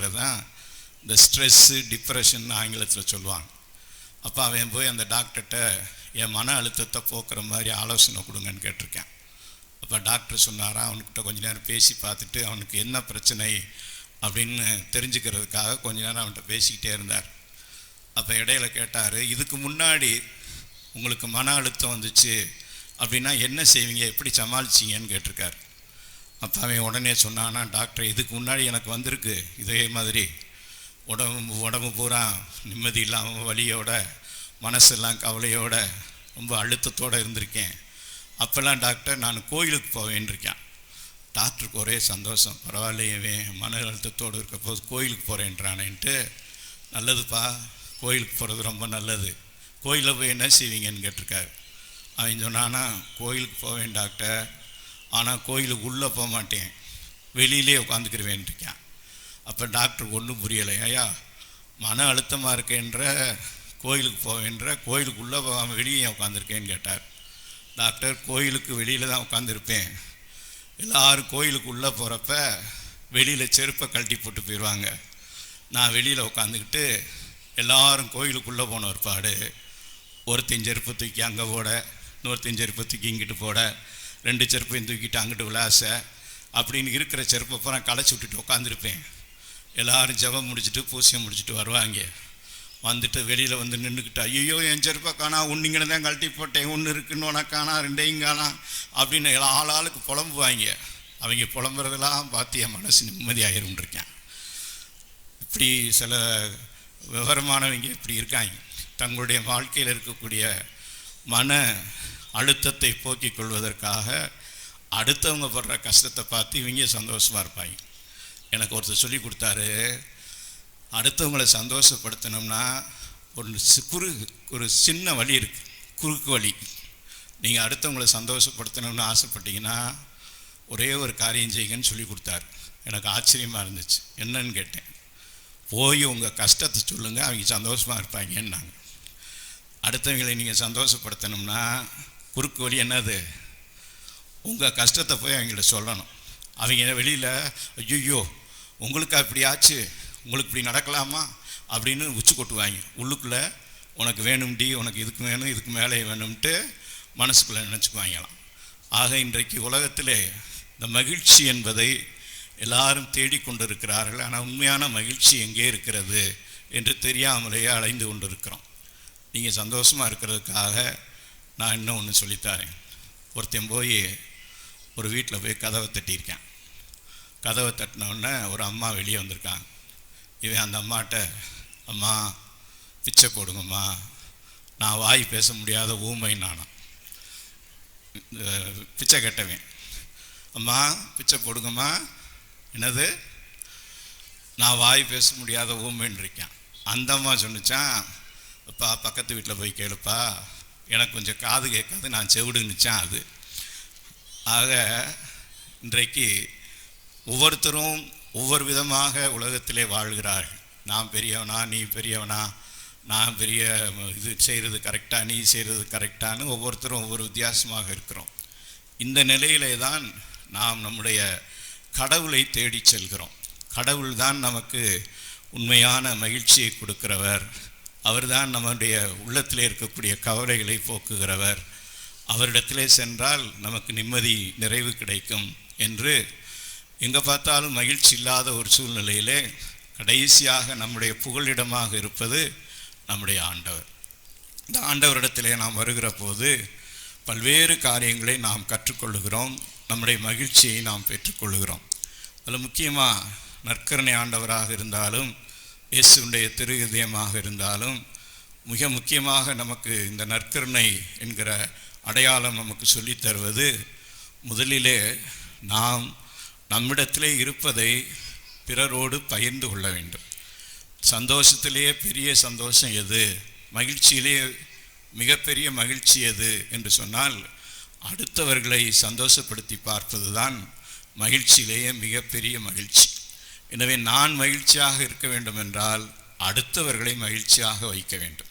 இருக்கிறது? தான் இந்த ஸ்ட்ரெஸ்ஸு டிப்ரெஷன் ஆங்கிலத்தில் சொல்லுவாங்க. அப்போ அவன் போய் அந்த டாக்டர்கிட்ட என் மன அழுத்தத்தை போக்குற மாதிரி ஆலோசனை கொடுங்கன்னு கேட்டிருக்கேன். அப்போ டாக்டர் சொன்னாரா? அவன்கிட்ட கொஞ்ச நேரம் பேசி பார்த்துட்டு அவனுக்கு என்ன பிரச்சனை? அப்படின்னு தெரிஞ்சுக்கிறதுக்காக கொஞ்ச நேரம் அவன்கிட்ட பேசிக்கிட்டே இருந்தார். அப்போ இடையில கேட்டார் இதுக்கு முன்னாடி உங்களுக்கு மன அழுத்தம் வந்துச்சு அப்படின்னா என்ன செய்வீங்க? எப்படி சமாளிச்சிங்கன்னு கேட்டிருக்காரு. அப்போ அவன் உடனே சொன்னான்னா டாக்டர் இதுக்கு முன்னாடி எனக்கு வந்திருக்கு. இதே மாதிரி உடம்பு உடம்பு பூரா நிம்மதி இல்லாமல் வலியோட மனசெல்லாம் கவலையோட ரொம்ப அழுத்தத்தோடு இருந்திருக்கேன். அப்போல்லாம் டாக்டர் நான் கோயிலுக்கு போவேன் இருக்கேன் டாக்டருக்கு ஒரே சந்தோஷம். பரவாயில்லையவே மன அழுத்தத்தோடு இருக்க போது கோயிலுக்கு போகிறேன்றானேன்ட்டு நல்லதுப்பா கோயிலுக்கு போகிறது ரொம்ப நல்லது. கோயிலில் போய் என்ன செய்வீங்கன்னு கேட்டிருக்காரு. அவன் சொன்னான்னா கோயிலுக்கு போவேன் டாக்டர் ஆனால் கோயிலுக்கு உள்ளே போக மாட்டேன். வெளியிலே உட்காந்துக்கிருவேன் இருக்கேன் அப்போ டாக்டர் ஒன்றும் புரியலை. ஐயா மன அழுத்தமாக இருக்கேன்ற கோயிலுக்கு போவேன்ற கோயிலுக்கு உள்ளே போகாமல் வெளியே உட்காந்துருக்கேன்னு கேட்டார். டாக்டர் கோயிலுக்கு வெளியில் தான் உட்காந்துருப்பேன் எல்லாரும் கோயிலுக்கு உள்ளே போகிறப்ப வெளியில் செருப்பை கழட்டி போட்டு போயிடுவாங்க நான் வெளியில் உட்காந்துக்கிட்டு எல்லாரும் கோயிலுக்குள்ளே போன ஒருபாடு ஒருத்தன் செருப்பு தூக்கி அங்கே போட இன்னொருத்தன் செருப்பு தூக்கி இங்கிட்டு போட ரெண்டு செருப்பையும் தூக்கிட்டு அங்கிட்டு விளாச அப்படின்னு இருக்கிற செருப்பை பூரா களைச்சி விட்டுட்டு உட்காந்துருப்பேன் எல்லாரும் ஜெபம் முடிச்சுட்டு பூசியம் முடிச்சுட்டு வருவாங்க. வந்துட்டு வெளியில் வந்து நின்றுக்கிட்டு ஐயோ என் செருப்பை காணா ஒன்றுங்கன்னு தான் கழட்டி போட்டேன் ஒன்று இருக்குன்னு உனக்கு காணா ரெண்டையும் காணா அப்படின்னு ஆள் ஆளுக்கு புலம்புவாங்க. அவங்க புலம்புறதெல்லாம் பார்த்து என் மனசு நிம்மதியாகிரும் இருக்கேன். இப்படி சில விவரமானவங்க இப்படி இருக்காங்க. தங்களுடைய வாழ்க்கையில் இருக்கக்கூடிய மன அழுத்தத்தை போக்கிக் கொள்வதற்காக அடுத்தவங்க படுற கஷ்டத்தை பார்த்து இவங்க சந்தோஷமாக இருப்பாங்க. எனக்கு ஒருத்தர் சொல்லி கொடுத்தாரு அடுத்தவங்களை சந்தோஷப்படுத்தணும்னா ஒரு குறு ஒரு சின்ன வழி இருக்குது குறுக்கு வழி. நீங்கள் அடுத்தவங்களை சந்தோஷப்படுத்தணும்னு ஆசைப்பட்டீங்கன்னா ஒரே ஒரு காரியம் செய்யுங்கன்னு சொல்லி கொடுத்தாரு. எனக்கு ஆச்சரியமாக இருந்துச்சு. என்னன்னு கேட்டேன். போய் உங்கள் கஷ்டத்தை சொல்லுங்கள் அவங்க சந்தோஷமாக இருப்பாங்கன்னாங்க. அடுத்தவங்களை நீங்கள் சந்தோஷப்படுத்தணும்னா குறுக்கு வழி என்னது? உங்கள் கஷ்டத்தை போய் அவங்கள்ட்ட சொல்லணும். அவங்க வெளியில் ஐயோ உங்களுக்கு அப்படி ஆச்சு? உங்களுக்கு இப்படி நடக்கலாமா? அப்படின்னு உச்சி கொட்டுவாங்க. உள்ளுக்குள்ளே உனக்கு வேணும்டி உனக்கு இதுக்கு வேணும் இதுக்கு மேலே வேணும்ட்டு மனசுக்குள்ளே நினச்சிக்குவாங்களாம். ஆக இன்றைக்கு உலகத்திலே இந்த மகிழ்ச்சி என்பதை எல்லாரும் தேடிக்கொண்டிருக்கிறார்கள் ஆனால் உண்மையான மகிழ்ச்சி எங்கே இருக்கிறது என்று தெரியாமலேயே அலைந்து கொண்டிருக்கிறோம். நீங்கள் சந்தோஷமாக இருக்கிறதுக்காக நான் இன்னும் ஒன்று சொல்லித்தாரேன். ஒருத்தன் போய் ஒரு வீட்டில் போய் கதவை தட்டியிருக்கேன். கதவை தட்டினோடனே ஒரு அம்மா வெளியே வந்திருக்காங்க. இவன் அந்த அம்மாட்ட அம்மா பிச்சை போடுங்கம்மா. நான் வாய் பேச முடியாத ஊமை நானும் பிச்சை கட்டவேன். அம்மா பிச்சை போடுங்கம்மா. என்னது? நான் வாய் பேச முடியாத ஊமைன்னு இருக்கேன். அந்த அம்மா சொன்னிச்சான் அப்பா பக்கத்து வீட்டில் போய் கேளுப்பா. எனக்கு கொஞ்சம் காது கேட்காது நான் செவிடுன்னுச்சான் அது ஆக இன்றைக்கு ஒவ்வொருத்தரும் ஒவ்வொரு விதமாக உலகத்திலே வாழ்கிறார்கள். நான் பெரியவனா நீ பெரியவனா நான் பெரிய இது செய்கிறது கரெக்டாக நீ செய்கிறது கரெக்டான்னு ஒவ்வொருத்தரும் ஒவ்வொரு வித்தியாசமாக இருக்கிறோம். இந்த நிலையிலே தான் நாம் நம்முடைய கடவுளை தேடிச் செல்கிறோம். கடவுள் தான் நமக்கு உண்மையான மகிழ்ச்சியை கொடுக்கிறவர். அவர்தான் நம்முடைய உள்ளத்திலே இருக்கக்கூடிய கவலைகளை போக்குகிறவர். அவரிடத்திலே சென்றால் நமக்கு நிம்மதி நிறைவு கிடைக்கும் என்று எங்கே பார்த்தாலும் மகிழ்ச்சி இல்லாத ஒரு சூழ்நிலையிலே கடைசியாக நம்முடைய புகழிடமாக இருப்பது நம்முடைய ஆண்டவர். இந்த ஆண்டவரிடத்திலே நாம் வருகிற போது பல்வேறு காரியங்களை நாம் கற்றுக்கொள்கிறோம் நம்முடைய மகிழ்ச்சியை நாம் பெற்றுக்கொள்கிறோம் அதில் முக்கியமாக நற்கரணை ஆண்டவராக இருந்தாலும் இயேசுடைய திருஹதயமாக இருந்தாலும் மிக முக்கியமாக நமக்கு இந்த நற்கருணை என்கிற அடையாளம் நமக்கு சொல்லித்தருவது முதலிலே நாம் நம்மிடத்திலே இருப்பதை பிறரோடு பகிர்ந்து கொள்ள வேண்டும். சந்தோஷத்திலேயே பெரிய சந்தோஷம் எது? மகிழ்ச்சியிலேயே மிகப்பெரிய மகிழ்ச்சி எது? என்று சொன்னால் அடுத்தவர்களை சந்தோஷப்படுத்தி பார்ப்பது தான் மகிழ்ச்சியிலேயே மிகப்பெரிய மகிழ்ச்சி. எனவே நான் மகிழ்ச்சியாக இருக்க வேண்டும் என்றால் அடுத்தவர்களை மகிழ்ச்சியாக வைக்க வேண்டும்.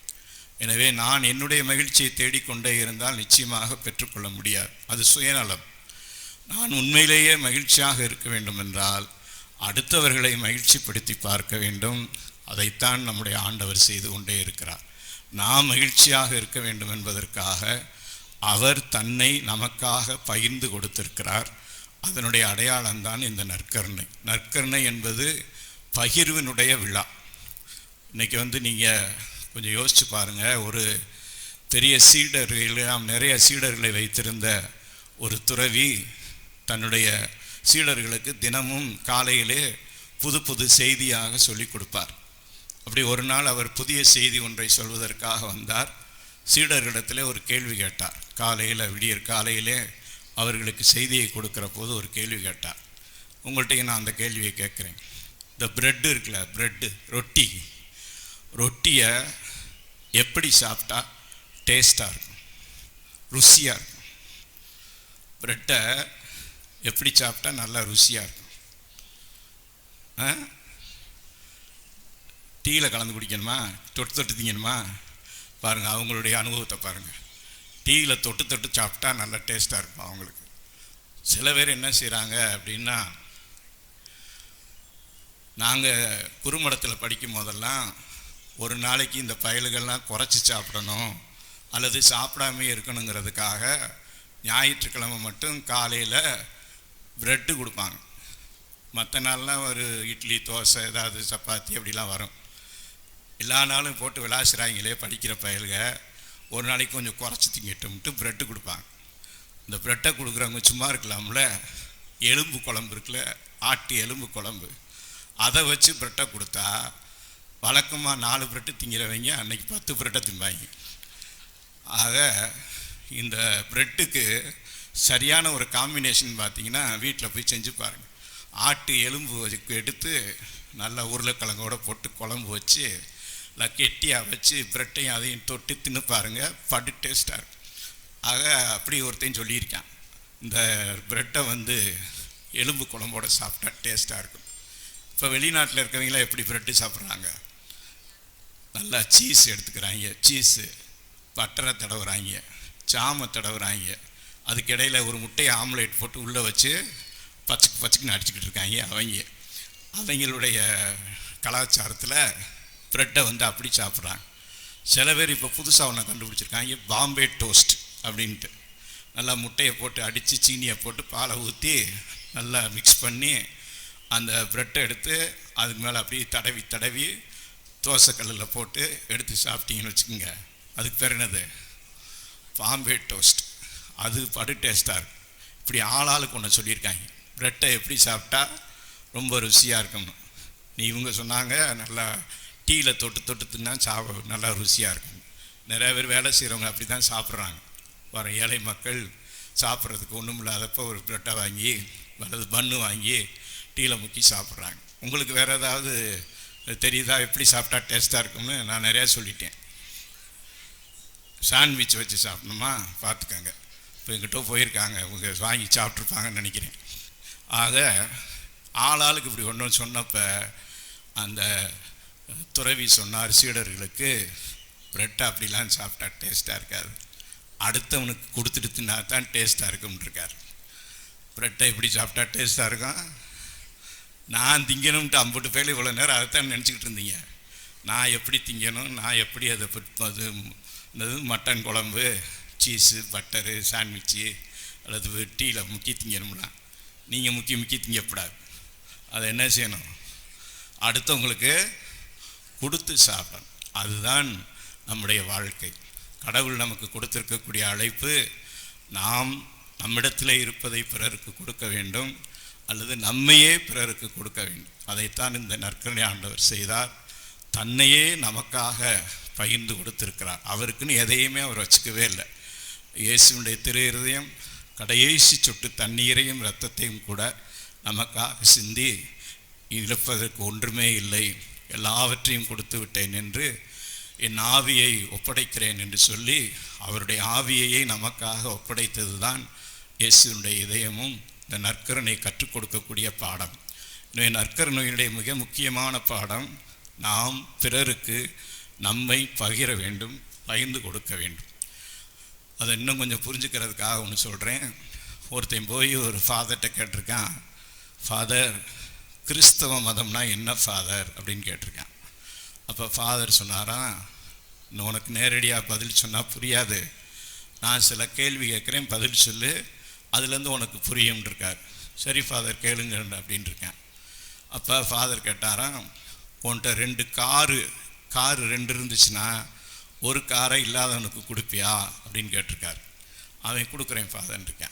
எனவே நான் என்னுடைய மகிழ்ச்சியை தேடிக்கொண்டே இருந்தால் நிச்சயமாக பெற்றுக்கொள்ள முடியாது. அது சுயநலம். நான் உண்மையிலேயே மகிழ்ச்சியாக இருக்க வேண்டும் என்றால் அடுத்தவர்களை மகிழ்ச்சிப்படுத்தி பார்க்க வேண்டும். அதைத்தான் நம்முடைய ஆண்டவர் செய்து கொண்டே இருக்கிறார். நாம் மகிழ்ச்சியாக இருக்க வேண்டும் என்பதற்காக அவர் தன்னை நமக்காக பகிர்ந்து கொடுத்திருக்கிறார். அதனுடைய அடையாளம்தான் இந்த நற்கருணை. நற்கருணை என்பது பகிர்வினுடைய விழா. இன்றைக்கி வந்து நீங்கள் கொஞ்சம் யோசித்து பாருங்கள் ஒரு பெரிய சீடர்கள் நிறைய சீடர்களை வைத்திருந்த ஒரு துறவி தன்னுடைய சீடர்களுக்கு தினமும் காலையிலே புது புது செய்தியாக சொல்லி கொடுப்பார். அப்படி ஒரு நாள் அவர் புதிய செய்தி ஒன்றை சொல்வதற்காக வந்தார். சீடர்களிடத்திலே ஒரு கேள்வி கேட்டார். காலையில் விடியற் காலையிலே அவர்களுக்கு செய்தியை கொடுக்குற போது ஒரு கேள்வி கேட்டார் உங்கள்கிட்ட நான் அந்த கேள்வியை கேட்குறேன். இந்த ப்ரெட்டு இருக்குல்ல ப்ரெட்டு ரொட்டி. ரொட்டியை எப்படி சாப்பிட்டா டேஸ்ட்டாக இருக்கும்? ருசியாக இருக்கும். ப்ரெட்டை எப்படி சாப்பிட்டா நல்லா ருசியாக இருக்கும்? ஆ? டீயில் கலந்து குடிக்கணுமா? தொட்டு தொட்டு திங்கணுமா? பாருங்கள் அவங்களுடைய அனுபவத்தை பாருங்கள் டீயில் தொட்டு தொட்டு சாப்பிட்டா நல்லா டேஸ்ட்டாக இருக்கும் அவங்களுக்கு. சில பேர் என்ன செய்கிறாங்க அப்படின்னா நாங்கள் குறுமடத்தில் படிக்கும் போதெல்லாம் ஒரு நாளைக்கு இந்த பயல்கள்லாம் குறைச்சி சாப்பிடணும் அல்லது சாப்பிடாமே இருக்கணுங்கிறதுக்காக ஞாயிற்றுக்கிழமை மட்டும் காலையில் ப்ரெட்டு கொடுப்பாங்க. மற்ற நாள்லாம் ஒரு இட்லி தோசை ஏதாவது சப்பாத்தி அப்படிலாம் வரும். எல்லா நாளும் போட்டு விளாசுறாங்களே படிக்கிற பயல்கள் ஒரு நாளைக்கு கொஞ்சம் குறைச்சி திங்கட்டும்ட்டு ப்ரெட்டு கொடுப்பாங்க. இந்த ப்ரெட்டை கொடுக்குறவங்க சும்மா இருக்கலாம்ல? எலும்பு குழம்பு இருக்குல்ல? ஆட்டு எலும்பு குழம்பு. அதை வச்சு ப்ரெட்டை கொடுத்தா வழக்கமாக நாலு ப்ரெட்டு திங்கிறவங்க அன்னைக்கு பத்து ப்ரெட்டை திம்பாங்க ஆக இந்த ப்ரெட்டுக்கு சரியான ஒரு காம்பினேஷன் பார்த்தீங்கன்னா வீட்டில் போய் செஞ்சு பாருங்கள் ஆட்டு எலும்பு எடுத்து நல்லா உருளைக்கிழங்கோடு போட்டு குழம்பு வச்சு நல்லா கெட்டியாக வச்சு ப்ரெட்டையும் அதையும் தொட்டு தின்னு பாருங்கள் படு டேஸ்ட்டாக இருக்கும். ஆக அப்படி ஒருத்தையும் சொல்லியிருக்கான். இந்த ப்ரெட்டை வந்து எலும்பு குழம்போட சாப்பிட்டா டேஸ்ட்டாக இருக்கும். இப்போ வெளிநாட்டில் இருக்கிறவங்களாம் எப்படி ப்ரெட்டு சாப்பிட்றாங்க? நல்லா சீஸ் எடுத்துக்கிறாங்க. சீஸு பட்டரை தடவுறாங்க. சாமை தடவுறாங்க. அதுக்கு இடையில ஒரு முட்டையை ஆம்லேட் போட்டு உள்ளே வச்சு பச்சுக்கு பச்சுக்குன்னு அடிச்சுக்கிட்டு இருக்காங்க அவங்க. அவங்களுடைய கலாச்சாரத்தில் ப்ரெட்டை வந்து அப்படி சாப்பிட்றாங்க. சில பேர் இப்போ புதுசாக ஒன்று கண்டுபிடிச்சிருக்காங்க. பாம்பே டோஸ்ட் அப்படின்ட்டு. நல்லா முட்டையை போட்டு அடித்து சீனியை போட்டு பாலை ஊற்றி நல்லா மிக்ஸ் பண்ணி அந்த ப்ரெட்டை எடுத்து அதுக்கு மேலே அப்படியே தடவி தடவி தோசைக்கல்லில் போட்டு எடுத்து சாப்பிட்டீங்கன்னு வச்சுக்கோங்க. அதுக்கு பேர் என்னது? பாம்பே டோஸ்ட். அது படு டேஸ்ட்டாக இருக்கும். இப்படி ஆளாளுக்கு ஒன்று சொல்லியிருக்காங்க. ப்ரெட்டை எப்படி சாப்பிட்டா ரொம்ப ருசியாக இருக்கணும் நீ இவங்க சொன்னாங்க நல்லா டீயில் தொட்டு தொட்டு தின்னா சாப்பிட நல்லா ருசியாக இருக்கும். நிறையா பேர் வேலை செய்கிறவங்க அப்படி தான் சாப்பிட்றாங்க. வர ஏழை மக்கள் சாப்பிட்றதுக்கு ஒன்றும் இல்லாதப்போ ஒரு பிரெட்டை வாங்கி அல்லது பன்னு வாங்கி டீயில் முக்கி சாப்பிட்றாங்க. உங்களுக்கு வேறு ஏதாவது தெரியுதா? எப்படி சாப்பிட்டா டேஸ்ட்டாக இருக்கும்னு நான் நிறையா சொல்லிட்டேன். சாண்ட்விச் வச்சு சாப்பிடணுமா? பார்த்துக்கோங்க. இப்போ எங்கிட்ட போயிருக்காங்க. இவங்க வாங்கி சாப்பிட்ருப்பாங்கன்னு நினைக்கிறேன். ஆக ஆளாளுக்கு இப்படி ஒன்று சொன்னப்போ அந்த துறவி சொன்னார் சீடர்களுக்கு ப்ரெட்டை அப்படிலாம் சாப்பிட்டா டேஸ்ட்டாக இருக்காது. அடுத்தவனுக்கு கொடுத்துட்டு தின்னா தான் டேஸ்ட்டாக இருக்கும்ன்றிருக்கார். பிரெட்டை எப்படி சாப்பிட்டா டேஸ்ட்டாக இருக்கும்? நான் திங்கணும்ட்டு அம்புட்டு பேர் இவ்வளோ நேரம் அதைத்தான் நினச்சிக்கிட்டு இருந்தீங்க. நான் எப்படி திங்கணும்? நான் எப்படி அதை அது என்னது? மட்டன் குழம்பு சீஸு பட்டரு சாண்ட்விட்சு அல்லது டீயில் முக்கி திங்கணும்னா? நீங்கள் முக்கி முக்கி திங்கக்கூடாது. அதை என்ன செய்யணும்? அடுத்தவங்களுக்கு கொடுத்து சாப்பிடணும். அதுதான் நம்முடைய வாழ்க்கை. கடவுள் நமக்கு கொடுத்திருக்கக்கூடிய அழைப்பு நாம் நம்மிடத்தில் இருப்பதை பிறருக்கு கொடுக்க வேண்டும் அல்லது நம்மையே பிறருக்கு கொடுக்க வேண்டும். அதைத்தான் இந்த நற்கரணை ஆண்டவர் செய்தார். தன்னையே நமக்காக பகிர்ந்து கொடுத்திருக்கிறார். அவருக்குன்னு எதையுமே அவர் வச்சுக்கவே இல்லை. இயேசுடைய திரு இருதயம் கடைசி சொட்டு தண்ணீரையும் இரத்தத்தையும் கூட நமக்காக சிந்தி இழப்பதற்கு ஒன்றுமே இல்லை. எல்லாவற்றையும் கொடுத்து விட்டேன் என்று என் ஆவியை ஒப்படைக்கிறேன் என்று சொல்லி அவருடைய ஆவியையே நமக்காக ஒப்படைத்தது தான் இயேசுனுடைய இதயமும் இந்த நற்கருணை கற்றுக் கொடுக்கக்கூடிய பாடம். எனவே நற்கருணையினுடைய மிக முக்கியமான பாடம் நாம் பிறருக்கு நம்மை பகிர வேண்டும் பகிர்ந்து கொடுக்க வேண்டும். அதை இன்னும் கொஞ்சம் புரிஞ்சுக்கிறதுக்காக ஒன்று சொல்கிறேன் ஒருத்தன் போய் ஒரு ஃபாதர்கிட்ட கேட்டிருக்கான் ஃபாதர் கிறிஸ்தவ மதம்னா என்ன ஃபாதர் அப்படின்னு கேட்டிருக்கேன். அப்போ ஃபாதர் சொன்னாராம் "இன்னும் உனக்கு நேரடியாக பதில் சொன்னால் புரியாது. நான் சில கேள்வி கேட்குறேன் பதில் சொல்லு. அதுலேருந்து உனக்கு புரியும் இருக்கார். சரி ஃபாதர் கேளுங்க அப்படின்னு இருக்கேன். அப்போ ஃபாதர் கேட்டாராம் உன்கிட்ட ரெண்டு காரு காரு ரெண்டு இருந்துச்சுன்னா ஒரு காரை இல்லாதவனுக்கு கொடுப்பியா? அப்படின்னு கேட்டிருக்காரு. அவன் கொடுக்குறேன் ஃபாதர்ன்னு இருக்கேன்.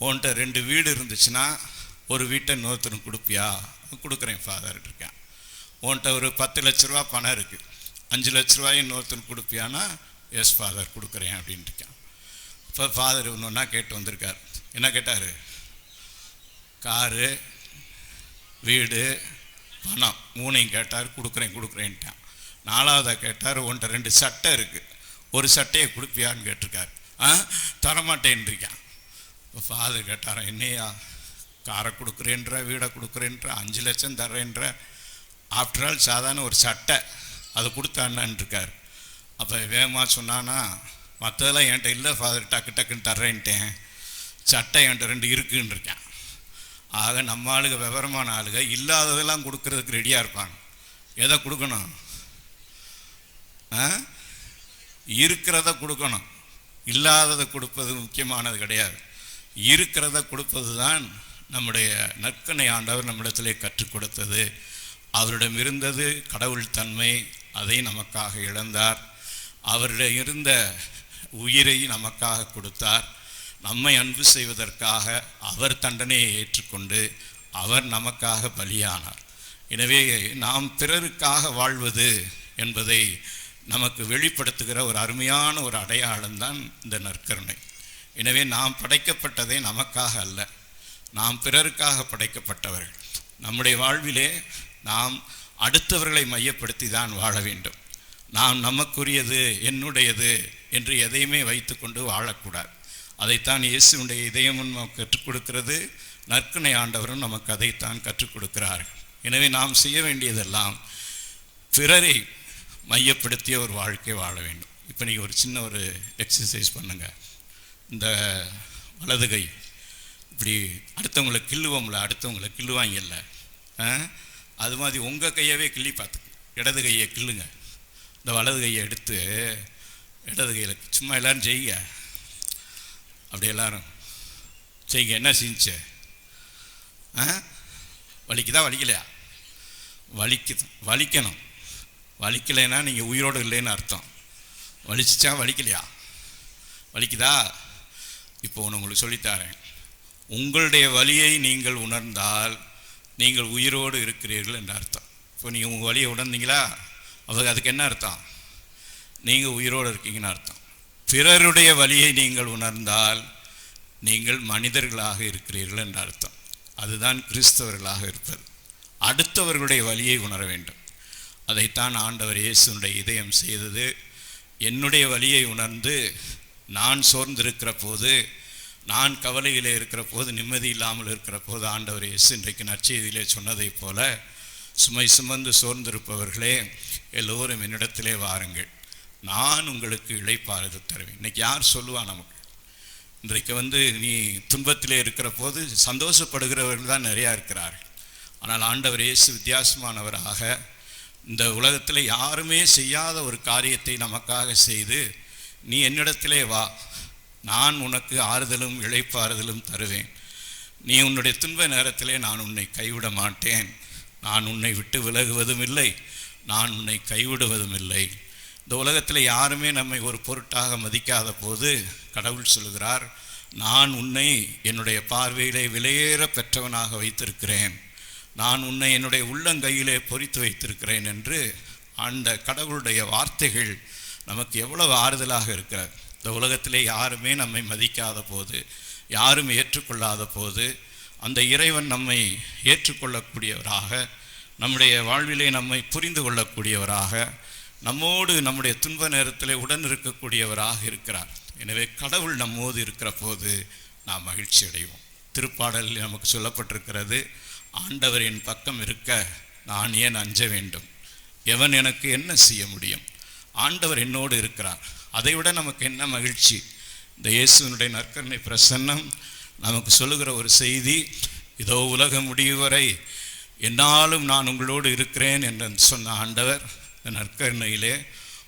உன்கிட்ட ரெண்டு வீடு இருந்துச்சுன்னா ஒரு வீட்டை இன்னொருத்தனுக்கு கொடுப்பியா? கொடுக்குறேன் ஃபாதர் இருக்கேன். உன்கிட்ட ஒரு பத்து லட்ச ரூபா பணம் இருக்குது அஞ்சு லட்ச ரூபாய் இன்னொருத்தனுக்கு கொடுப்பியானா? எஸ் ஃபாதர் கொடுக்குறேன் அப்படின்னு இருக்கேன். இப்போ ஃபாதர் ஒன்று ஒன்றா கேட்டு வந்திருக்கார். என்ன கேட்டார்? காரு வீடு பணம் மூணையும் கேட்டார் கொடுக்குறேன் கொடுக்குறேன்ட்டான். நாலாவதாக கேட்டார் உன்கிட்ட ரெண்டு சட்டை இருக்குது ஒரு சட்டையை கொடுப்பியான்னு கேட்டிருக்காரு. ஆ? தரமாட்டேன்றிருக்கான் இப்போ ஃபாதர் கேட்டாராம் என்னையா? காரை கொடுக்குறேன்ற வீடை கொடுக்குறேன்ற அஞ்சு லட்சம் தர்றேன்ற. ஆஃப்டர் ஆல் சாதாரண ஒரு சட்டை அதை கொடுத்தான்னு இருக்கார். அப்போ வேகமாக சொன்னான்னா மற்றதெல்லாம் என்கிட்ட இல்லை ஃபாதர் டக்கு டக்குன்னு தர்றேன்ட்டேன். சட்டை என்கிட்ட ரெண்டு இருக்குன்னு இருக்கேன். ஆக நம்ம ஆளுக விவரமான ஆளுக இல்லாததெல்லாம் கொடுக்கறதுக்கு ரெடியாக இருப்பாங்க. எதை கொடுக்கணும்? ஆ? இருக்கிறத கொடுக்கணும். இல்லாததை கொடுப்பது முக்கியமானது கிடையாது. இருக்கிறத கொடுப்பது தான் நம்முடைய நற்கனை ஆண்டவர் நம்மிடத்திலே கற்றுக் கொடுத்தது. அவரிடம் இருந்தது கடவுள் தன்மை அதை நமக்காக இழந்தார். அவரிடம் இருந்த உயிரை நமக்காக கொடுத்தார். நம்மை அன்பு செய்வதற்காக அவர் தண்டனையை ஏற்றுக்கொண்டு அவர் நமக்காக பலியானார். எனவே நாம் பிறருக்காக வாழ்வது என்பதை நமக்கு வெளிப்படுத்துகிற ஒரு அருமையான ஒரு அடையாளம்தான் இந்த நற்கருணை. எனவே நாம் படைக்கப்பட்டதே நமக்காக அல்ல. நாம் பிறருக்காக படைக்கப்பட்டவர்கள். நம்முடைய வாழ்விலே நாம் அடுத்தவர்களை மையப்படுத்தி தான் வாழ வேண்டும். நாம் நமக்குரியது என்னுடையது என்று எதையுமே வைத்துக்கொண்டு வாழக்கூடாது. அதைத்தான் இயேசுடைய இதயமும் நாம் கற்றுக் கொடுக்கிறது நற்கனை ஆண்டவரும் நமக்கு அதைத்தான் கற்றுக் கொடுக்கிறார்கள் எனவே நாம் செய்ய வேண்டியதெல்லாம் பிறரை மையப்படுத்திய ஒரு வாழ்க்கை வாழ வேண்டும். இப்போ நீங்கள் ஒரு சின்ன ஒரு எக்ஸசைஸ் பண்ணுங்கள் இந்த வலதுகை இப்படி அடுத்தவங்களை கிள்ளுவோம்ல அடுத்தவங்களை கிள்ளுவாங்கல்ல ஆ? அது மாதிரி உங்கள் கையவே கிள்ளி பார்த்து இடது கையை கிள்ளுங்க. இந்த வலது கையை எடுத்து இடது கையில் சும்மா எல்லாரும் செய்யுங்க அப்படி எல்லாரும் செய்யுங்க என்ன செஞ்சு ஆ? வலிக்குதா? வலிக்கலையா? வலிக்குது. வலிக்கணும். வலிக்கலைன்னா நீங்கள் உயிரோடு இல்லைன்னு அர்த்தம். வலிச்சிச்சா? வலிக்கலையா? வலிக்குதா? இப்போ ஒன்று உங்களுக்கு சொல்லித்தாரேன் உங்களுடைய வலியை நீங்கள் உணர்ந்தால் நீங்கள் உயிரோடு இருக்கிறீர்கள் என்று அர்த்தம். இப்போ நீங்கள் உங்கள் வழியை உணர்ந்தீங்களா? அவங்க அதுக்கு என்ன அர்த்தம்? நீங்கள் உயிரோடு இருக்கீங்கன்னு அர்த்தம். பிறருடைய வலியை நீங்கள் உணர்ந்தால் நீங்கள் மனிதர்களாக இருக்கிறீர்கள் என்று அர்த்தம். அதுதான் கிறிஸ்தவர்களாக இருப்பது. அடுத்தவர்களுடைய வலியை உணர வேண்டும். அதைத்தான் ஆண்டவர் இயேசுனுடைய இதயம் செய்தது. என்னுடைய வலியை உணர்ந்து நான் சோர்ந்திருக்கிற போது நான் கவலையிலே இருக்கிற போது நிம்மதி இல்லாமல் இருக்கிற போது ஆண்டவர் எஸ் இன்றைக்கு நற்செய்தியிலே சொன்னதைப் போல சுமை சுமந்து சோர்ந்திருப்பவர்களே எல்லோரும் என்னிடத்திலே வாருங்கள். நான் உங்களுக்கு இழைப்பாரது தருவேன். இன்றைக்கி யார் சொல்லுவா நமக்கு? இன்றைக்கு வந்து நீ துன்பத்திலே இருக்கிற போது சந்தோஷப்படுகிறவர்கள் தான் நிறையா இருக்கிறார்கள். ஆனால் ஆண்டவர் இயேசு வித்தியாசமானவராக இந்த உலகத்தில் யாருமே செய்யாத ஒரு காரியத்தை நமக்காக செய்து நீ என்னிடத்திலே வா நான் உனக்கு ஆறுதலும் இழைப்பாறுதலும் தருவேன். நீ உன்னுடைய துன்ப நேரத்திலே நான் உன்னை கைவிட மாட்டேன். நான் உன்னை விட்டு விலகுவதும் இல்லை. நான் உன்னை கைவிடுவதும் இல்லை. இந்த உலகத்தில் யாருமே நம்மை ஒரு பொருட்டாக மதிக்காத போது கடவுள் சொல்கிறார் நான் உன்னை என்னுடைய பார்வையிலே விலையேற பெற்றவனாக வைத்திருக்கிறேன். நான் உன்னை என்னுடைய உள்ளங்கையிலே பொறித்து வைத்திருக்கிறேன் என்று அந்த கடவுளுடைய வார்த்தைகள் நமக்கு எவ்வளவு ஆறுதலாக இருக்கிறது. இந்த உலகத்திலே யாருமே நம்மை மதிக்காத போது யாரும் ஏற்றுக்கொள்ளாத போது அந்த இறைவன் நம்மை ஏற்றுக்கொள்ளக்கூடியவராக நம்முடைய வாழ்விலே நம்மை புரிந்து கொள்ளக்கூடியவராக நம்மோடு நம்முடைய துன்ப நேரத்திலே உடன் இருக்கக்கூடியவராக இருக்கிறார். எனவே கடவுள் நம்மோடு இருக்கிற போது நாம் மகிழ்ச்சி அடைவோம். திருப்பாடலில் நமக்கு சொல்லப்பட்டிருக்கிறது ஆண்டவர் என் பக்கம் இருக்க நான் ஏன் அஞ்ச வேண்டும்? எவன் எனக்கு என்ன செய்ய முடியும்? ஆண்டவர் என்னோடு இருக்கிறார். அதை விட நமக்கு என்ன மகிழ்ச்சி? இந்த இயேசுனுடைய நற்கருணை பிரசன்னம் நமக்கு சொல்லுகிற ஒரு செய்தி இதோ உலக முடிவு வரை என்னாலும் நான் உங்களோடு இருக்கிறேன் என்று சொன்ன ஆண்டவர் இந்த நற்கருணையிலே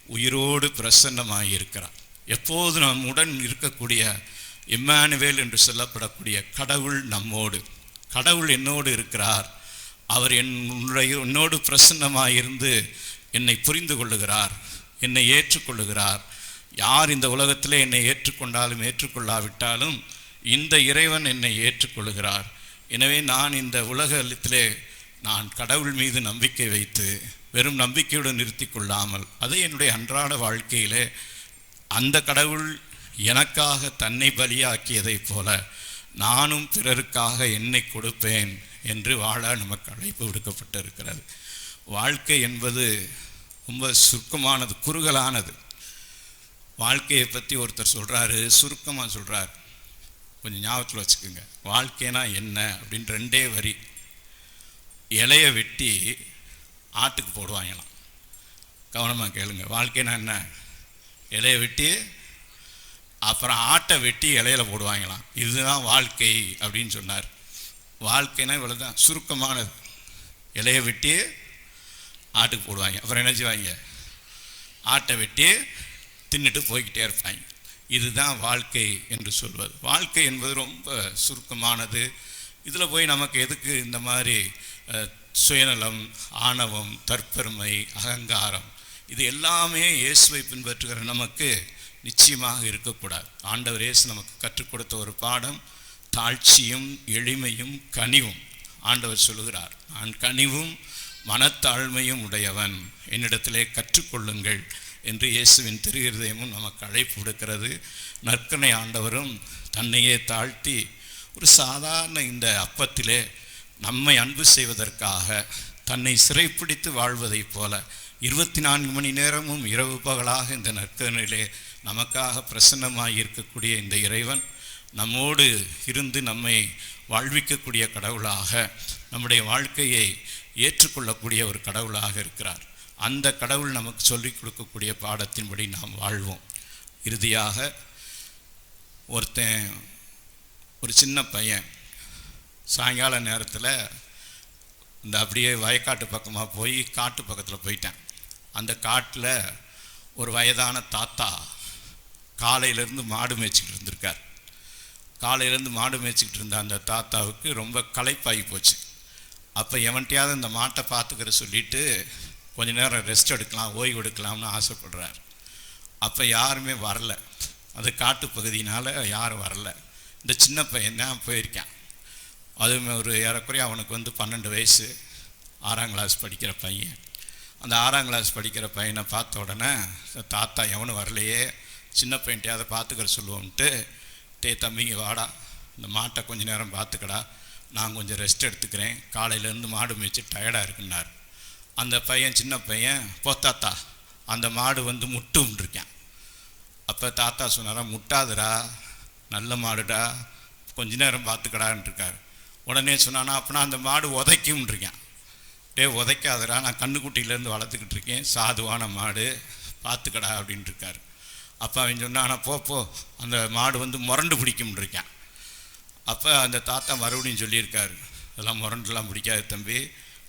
உயிரோடு பிரசன்னமாக இருக்கிறார் எப்போது நம் உடன் இருக்கக்கூடிய இம்மானுவேல் என்று சொல்லப்படக்கூடிய கடவுள் நம்மோடு கடவுள் என்னோடு இருக்கிறார். அவர் என்னுடைய என்னோடு பிரசன்னமாயிருந்து என்னை புரிந்து கொள்ளுகிறார் என்னை ஏற்றுக்கொள்ளுகிறார். யார் இந்த உலகத்தில் என்னை ஏற்றுக்கொண்டாலும் ஏற்றுக்கொள்ளாவிட்டாலும் இந்த இறைவன் என்னை ஏற்றுக்கொள்கிறார். எனவே நான் இந்த உலகத்திலே நான் கடவுள் மீது நம்பிக்கை வைத்து வெறும் நம்பிக்கையுடன் நிறுத்தி கொள்ளாமல் அது என்னுடைய அன்றாட வாழ்க்கையிலே அந்த கடவுள் எனக்காக தன்னை பலியாக்கியதைப் போல நானும் பிறருக்காக என்னை கொடுப்பேன் என்று வாழ நமக்கு அழைப்பு விடுக்கப்பட்டிருக்கிறது. வாழ்க்கை என்பது ரொம்ப சுருக்கமானது குறுகலானது. வாழ்க்கையை பற்றி ஒருத்தர் சொல்கிறாரு சுருக்கமாக சொல்கிறார் கொஞ்சம் ஞாபகத்தில் வச்சுக்கோங்க. வாழ்க்கைனா என்ன அப்படின்னு ரெண்டே வரி. இலைய வெட்டி ஆட்டுக்கு போடுவாங்களாம். கவனமாக கேளுங்க. வாழ்க்கைனா என்ன? இலைய வெட்டி அப்புறம் ஆட்டை வெட்டி இலையில போடுவாங்களாம். இதுதான் வாழ்க்கை அப்படின்னு சொன்னார். வாழ்க்கைனா இவ்வளோதான் சுருக்கமானது. இலைய வெட்டி ஆட்டுக்கு போடுவாங்க. அப்புறம் என்ன செய்வாங்க? ஆட்டை வெட்டி தின்னுட்டு போய்கிட்டே இருப்பாங்க. இதுதான் வாழ்க்கை என்று சொல்வது. வாழ்க்கை என்பது ரொம்ப சுருக்கமானது. இதில் போய் நமக்கு எதுக்கு இந்த மாதிரி சுயநலம் ஆணவம் தற்பெருமை அகங்காரம் இது எல்லாமே இயேசுவை பின்பற்றுகிற நமக்கு நிச்சயமாக இருக்கக்கூடாது. ஆண்டவர் இயேசு நமக்கு கற்றுக் கொடுத்த ஒரு பாடம் தாழ்ச்சியும் எளிமையும் கனிவும். ஆண்டவர் சொல்லுகிறார் நான் கனிவும் மனத்தாழ்மையும் உடையவன். என்னிடத்திலே கற்றுக்கொள்ளுங்கள் என்று இயேசுவின் திருஹிருதயமும் நமக்கு அழைப்பு கொடுக்கிறது நற்கனை ஆண்டவரும் தன்னையே தாழ்த்தி ஒரு சாதாரண இந்த அப்பத்திலே நம்மை அன்பு செய்வதற்காக தன்னை சிறைப்பிடித்து வாழ்வதைப் போல இருபத்தி நான்கு மணி நேரமும் இரவு பகலாக இந்த நற்கனிலே நமக்காக பிரசன்னமாக இருக்கக்கூடிய இந்த இறைவன் நம்மோடு இருந்து நம்மை வாழ்விக்கக்கூடிய கடவுளாக நம்முடைய வாழ்க்கையை ஏற்றுக்கொள்ளக்கூடிய ஒரு கடவுளாக இருக்கிறார். அந்த கடவுள் நமக்கு சொல்லிக் கொடுக்கக்கூடிய பாடத்தின்படி நாம் வாழ்வோம். இறுதியாக ஒருத்தன் ஒரு சின்ன பையன் சாயங்கால நேரத்தில் இந்த அப்படியே வயக்காட்டு பக்கமாக போய் காட்டு பக்கத்தில் போயிட்டேன். அந்த காட்டில் ஒரு வயதான தாத்தா காலையிலேருந்து மாடு மேய்ச்சிக்கிட்டு இருந்திருக்கார். காலையிலேருந்து மாடு மேய்ச்சிக்கிட்டு இருந்த அந்த தாத்தாவுக்கு ரொம்ப களைப்பாகி போச்சு. அப்போ எவன்ட்டையாவது இந்த மாட்டை பார்த்துக்கிற சொல்லிட்டு கொஞ்ச நேரம் ரெஸ்ட் எடுக்கலாம் ஓய்வு எடுக்கலாம்னு ஆசைப்படுறார். அப்போ யாருமே வரல. அது காட்டு பகுதியினால் யாரும் வரல. இந்த சின்ன பையன் தான் போயிருக்கான். அதுவுமே ஒரு ஏறக்குறைய அவனுக்கு வந்து பன்னெண்டு வயசு. ஆறாம் கிளாஸ் படிக்கிற பையன். அந்த ஆறாம் கிளாஸ் படிக்கிற பையனை பார்த்த உடனே தாத்தா எவனும் வரலையே. சின்ன பையன்ட்டையாவது பார்த்துக்கிற சொல்லுவோம்ட்டு டே தம்பிங்க வாடா. இந்த மாட்டை கொஞ்ச நேரம் பார்த்துக்கடா. நான் கொஞ்சம் ரெஸ்ட் எடுத்துக்கிறேன். காலையிலேருந்து மாடு மேய்ச்சி டயர்டாக இருக்குன்னார். அந்த பையன் சின்ன பையன் போ தாத்தா. அந்த மாடு வந்து முட்டுன்னு அப்போ தாத்தா சொன்னாரா முட்டாதுடா நல்ல மாடுடா கொஞ்ச நேரம் பார்த்துக்கடான்ருக்கார் உடனே சொன்னானா அப்படின்னா அந்த மாடு உதைக்கும் இருக்கான் டே உதைக்காதடா நான் கண்ணுக்குட்டியிலேருந்து வளர்த்துக்கிட்டு இருக்கேன் சாதுவான மாடு பார்த்துக்கடா அப்படின்னு இருக்கார் அப்போ அவன் சொன்னானா போ போ அந்த மாடு வந்து முரண்டு பிடிக்கும் இருக்கான் அப்போ அந்த தாத்தா மறுபடியும் சொல்லியிருக்காரு இதெல்லாம் முரண்டுலாம் பிடிக்காது தம்பி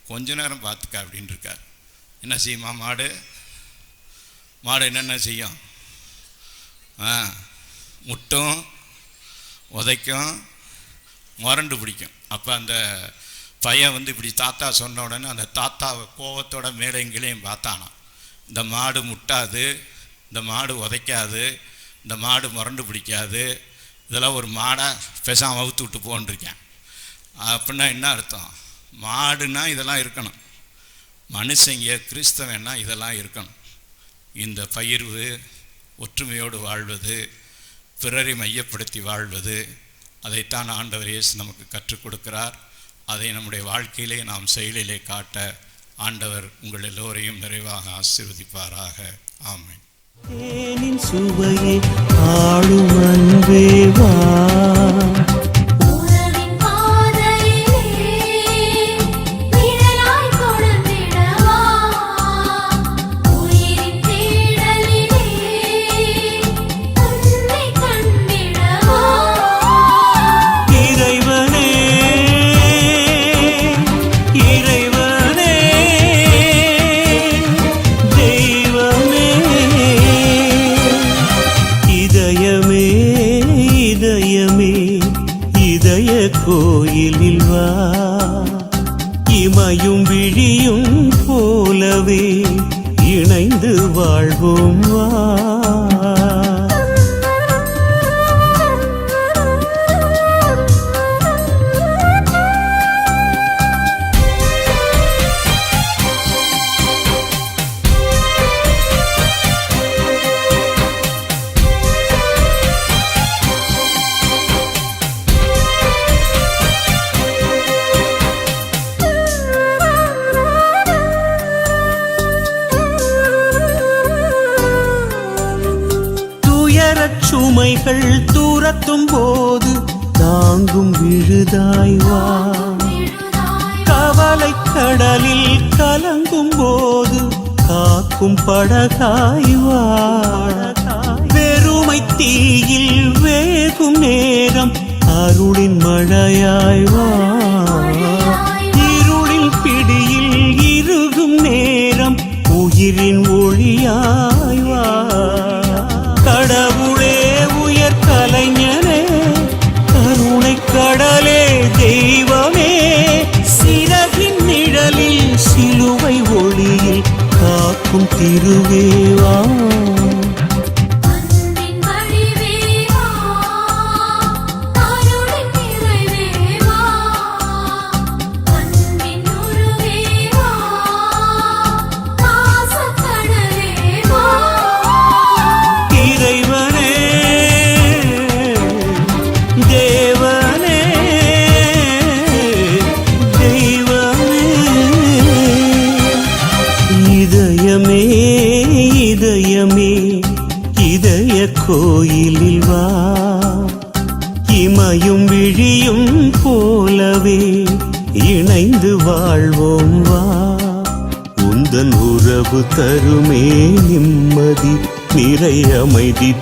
கொஞ்ச நேரம் பார்த்துக்க அப்படின்னு இருக்கார் என்ன செய்யுமா மாடு? மாடு என்னென்ன செய்யும்? ஆ முட்டும் உதைக்கும் முரண்டு பிடிக்கும். அப்போ அந்த பையன் வந்து இப்படி தாத்தா சொன்ன உடனே அந்த தாத்தாவை கோவத்தோட மேலைங்களையும் பார்த்தானா இந்த மாடு முட்டாது இந்த மாடு உதைக்காது இந்த மாடு முரண்டு பிடிக்காது இதெல்லாம் ஒரு மாடை பெசாமல் அவுத்து விட்டு போன்றிருக்கேன் அப்படின்னா என்ன அர்த்தம்? மாடுனா இதெல்லாம் இருக்கணும். மனுஷங்க கிறிஸ்தவன்னா இதெல்லாம் இருக்கணும். இந்த பகிர்வு ஒற்றுமையோடு வாழ்வது பிறரை மையப்படுத்தி வாழ்வது அதைத்தான் ஆண்டவர் இயேசு நமக்கு கற்றுக் கொடுக்கிறார். அதை நம்முடைய வாழ்க்கையிலே நாம் செயலிலே காட்ட ஆண்டவர் உங்கள் எல்லோரையும் நிறைவாக ஆசீர்வதிப்பாராக. ஆமென். சுவையை ஆளும் அன்பே துயர்கள் தூரத்தும் போது தாங்கும் விழுதாய்வா கவலை கடலில் கலங்கும் போது காக்கும் படகாய்வா வெறுமை தீயில் வேகும் நேரம் அருளின் மழையாய்வா திருவேவா.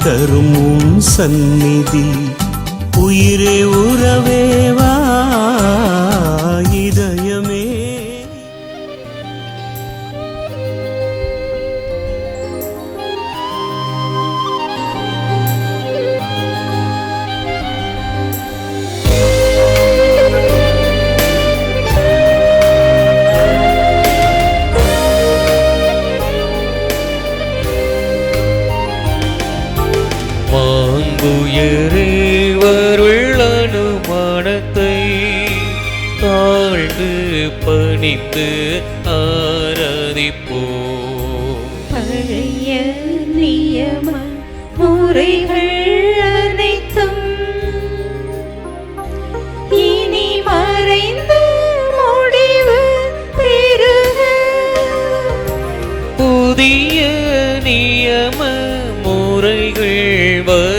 தரும் சந்நிதி. với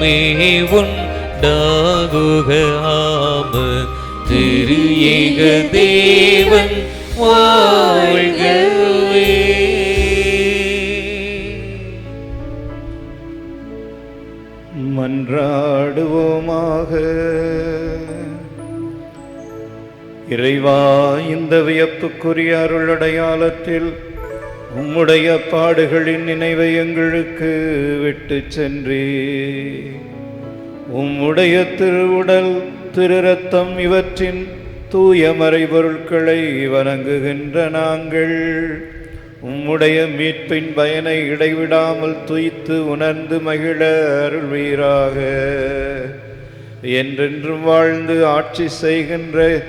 மேவுண்டாகுகாம திரு ஏக தேவன் வாழ்கவே. மன்றாடுவோமாக. இறைவா இந்த வியப்புக்குரிய அருளடையாளத்தில் உம்முடைய பாடுகளின் நினைவை எங்களுக்கு விட்டு சென்றே உம்முடைய திருவுடல் திருரத்தம் இவற்றின் தூய மறைபொருட்களை வணங்குகின்ற நாங்கள். உம்முடைய மீட்பின் பயனை இடைவிடாமல் துய்த்து உணர்ந்து மகிழ என்றென்றும் வாழ்ந்து ஆட்சி செய்கின்ற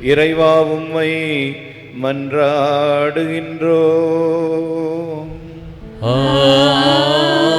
இறைவா உம்மை மன்றாடுகின்றோம். ஆ.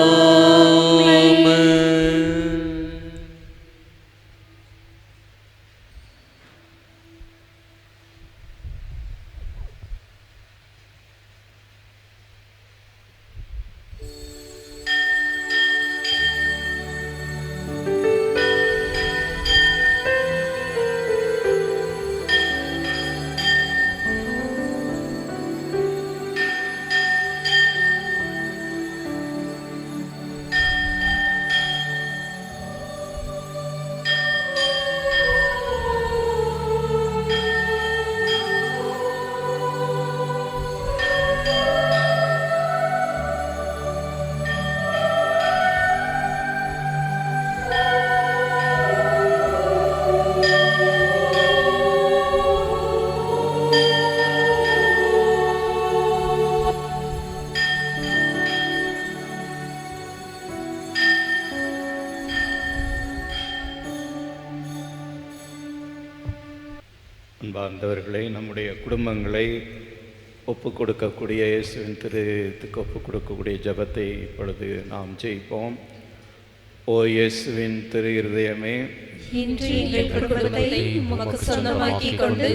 அன்பார்ந்தவர்களை நம்முடைய குடும்பங்களை ஒப்பு கொடுக்கக்கூடிய இயேசுவின் திருத்துக்கு ஒப்பு கொடுக்கக்கூடிய ஜபத்தை இப்பொழுது நாம் ஜெயிப்போம். ஓ இயேசுவின் திரு இருதயமே இன்று எங்கள் குடும்பத்தை உமக்கு சொந்தமாக்கிக் கொண்டு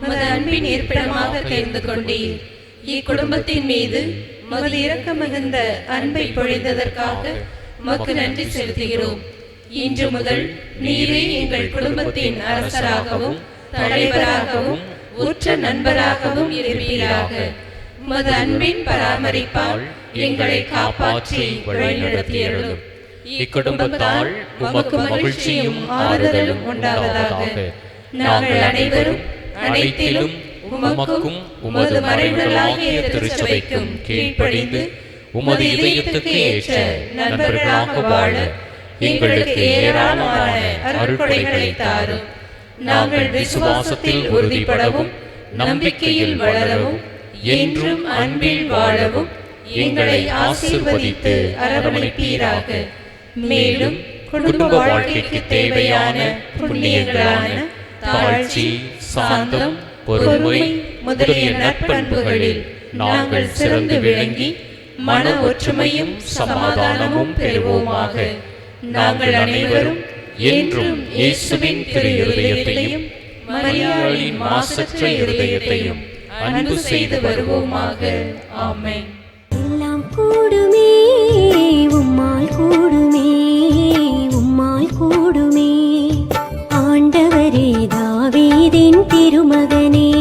உமது அன்பின் இருப்பிடமாக தேர்ந்து கொண்டீர். இக்குடும்பத்தின் மீது உமது இறக்க மிகுந்த அன்பை பொழிந்ததற்காக உமக்கு நன்றி செலுத்துகிறோம். இன்று முதல் நீரே எங்கள் குடும்பத்தின் அரசராகவும் தலைவராகவும் உற்ற நண்பராகவும் இருப்பீராக. உமது அன்பின் பராமரிப்பால் எங்களை காப்பாற்றி வழிநடத்தியருளும். இக்குடும்பத்தால் உமக்கு மகிழ்ச்சியும் ஆறுதலும் உண்டாவதாக. நாங்கள் அனைவரும் அனைத்திலும் உமக்கும் உமது மறைவுகளாகிய திருச்சபைக்கும் கீழ்ப்படிந்து உமது இதயத்துக்கு ஏற்ற நண்பர்களாக வாழ எங்களுக்கு ஏராளமான அருட்கொடைகளை தாரும். நாங்கள் விசுவாசத்தில் உறுதிப்படவும் நம்பிக்கையில் வளரவும் என்றும் அன்பில் வாழவும் எங்களை ஆசீர்வதித்து அரவணைப்பீராக. மேலும் குடும்ப வாழ்க்கைக்கு தேவையான புண்ணியங்களான தாழ்ச்சி சாந்தம் பொறுமை முதலிய நற்பண்புகளில் நாங்கள் சிறந்து விளங்கி மன ஒற்றுமையும் சமாதானமும் பெறுவோமாக. நாங்கள் அனைவரும் என்றும் இயேசுவின் திரு இருதயத்தையும் மரியாளின் மாசற்ற இருதயத்தையும் அன்பு செய்து வருவோமாக. ஆமை எல்லாம் கூடுமே உம்மால் கூடுமே உம்மால் கூடுமே. ஆண்டவரே தாவீதின் திருமகனே